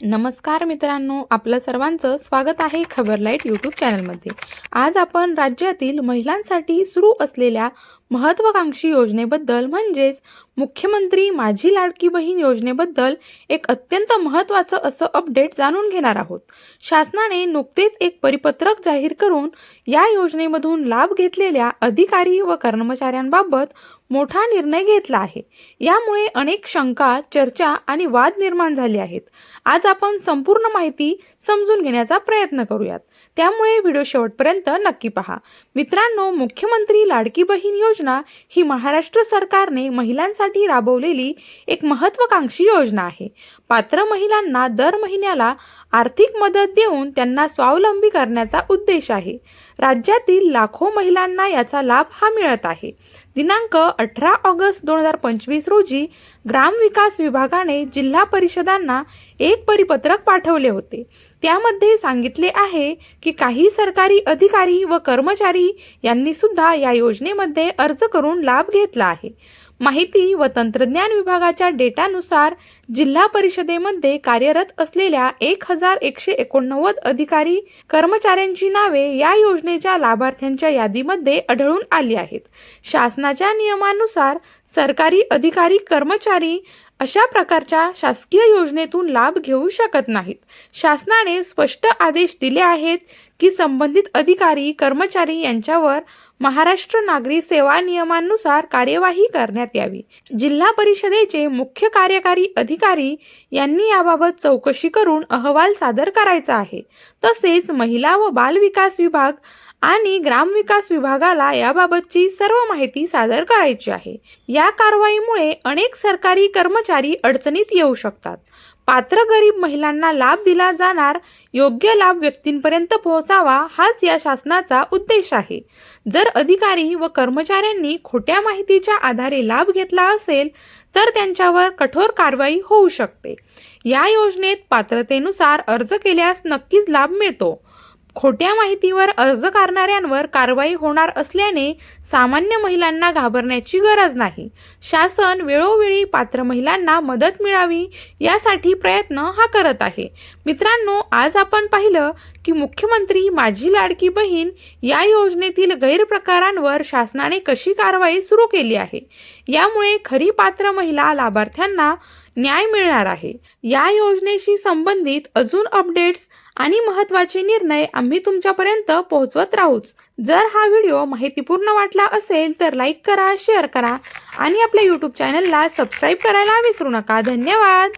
नमस्कार मित्रांनो आपलं सर्वांचं स्वागत आहे खबरलाईट यूट्यूब चॅनलमध्ये आज आपण राज्यातील महिलांसाठी सुरू असलेल्या महत्त्वाकांक्षी योजनेबद्दल म्हणजेच मुख्यमंत्री माझी लाडकी बहीण योजनेबद्दल एक अत्यंत महत्त्वाचं असं अपडेट जाणून घेणार आहोत. शासनाने नुकतेच एक परिपत्रक जाहीर करून या योजनेमधून लाभ घेतलेल्या अधिकारी व कर्मचाऱ्यांबाबत मोठा निर्णय घेतला आहे. यामुळे अनेक शंका चर्चा आणि वाद निर्माण झाले आहेत. आज आपण संपूर्ण माहिती समजून घेण्याचा प्रयत्न करूयात. त्यामुळे व्हिडिओ शेवटपर्यंत नक्की पहा. मित्रांनो मुख्यमंत्री लाडकी बहीण योजना ही महाराष्ट्र सरकारने महिलांसाठी राबवलेली एक महत्त्वाकांक्षी योजना आहे. पात्र महिलांना दर महिन्याला आर्थिक मदत देऊन त्यांना स्वावलंबी करण्याचा उद्देश आहे. राज्यातील लाखो महिलांना याचा लाभ हा मिळत आहे. दिनांक अठरा ऑगस्ट दोन हजार पंचवीस रोजी ग्रामविकास विभागाने जिल्हा परिषदांना एक परिपत्रक पाठवले होते. त्यामध्ये सांगितले आहे की काही सरकारी अधिकारी व कर्मचारी यांनी सुद्धा या योजनेमध्ये अर्ज करून लाभ घेतला आहे. माहिती व तंत्रज्ञान विभागाच्या डेटानुसार जिल्हा परिषदेमध्ये कार्यरत असलेल्या एक हजार एकशे एकोणनव्वद अधिकारी कर्मचाऱ्यांची नावे या योजनेच्या लाभार्थ्यांच्या यादीमध्ये आढळून आली आहेत. शासनाच्या नियमानुसार सरकारी अधिकारी कर्मचारी अशा प्रकारच्या शासकीय योजनेतून लाभ घेऊ शकत नाहीत. शासनाने स्पष्ट आदेश दिले आहेत की संबंधित अधिकारी कर्मचारी यांच्यावर महाराष्ट्र नागरी सेवा नियमांनुसार कार्यवाही करण्यात यावी. जिल्हा परिषदेचे मुख्य कार्यकारी अधिकारी यांनी याबाबत चौकशी करून अहवाल सादर करायचा आहे. तसेच महिला व बाल विकास विभाग आणि ग्रामविकास विभागाला याबाबतची सर्व माहिती सादर करायची आहे. या कारवाईमुळे अनेक सरकारी कर्मचारी अडचणीत येऊ शकतात. पात्र गरीब महिलांना लाभ दिला जाणार योग्य लाभ व्यक्तींपर्यंत पोहोचावा हाच या शासनाचा उद्देश आहे. जर अधिकारी व कर्मचाऱ्यांनी खोट्या माहितीच्या आधारे लाभ घेतला असेल तर त्यांच्यावर कठोर कारवाई होऊ शकते. या योजनेत पात्रतेनुसार अर्ज केल्यास नक्कीच लाभ मिळतो. खोट्या माहितीवर अर्ज करणाऱ्यांवर कारवाई होणार असल्याने सामान्य महिलांना घाबरण्याची गरज नाही. शासन वेळोवेळी पात्र महिलांना मदत मिळावी यासाठी प्रयत्न हा करत आहे. मित्रांनो आज आपण पाहिलं की मुख्यमंत्री माझी लाडकी बहीण या योजनेतील गैरप्रकारांवर शासनाने कशी कारवाई सुरू केली आहे? यामुळे खरी पात्र महिला लाभार्थ्यांना न्याय मिळणार आहे. या योजनेशी संबंधित अजून अपडेट्स आणि महत्त्वाचे निर्णय आम्ही तुमच्यापर्यंत पोहोचवत राहूच. जर हा व्हिडिओ माहितीपूर्ण वाटला असेल तर लाईक करा शेअर करा आणि आपल्या यूट्यूब चॅनलला सबस्क्राईब करायला विसरू नका. धन्यवाद!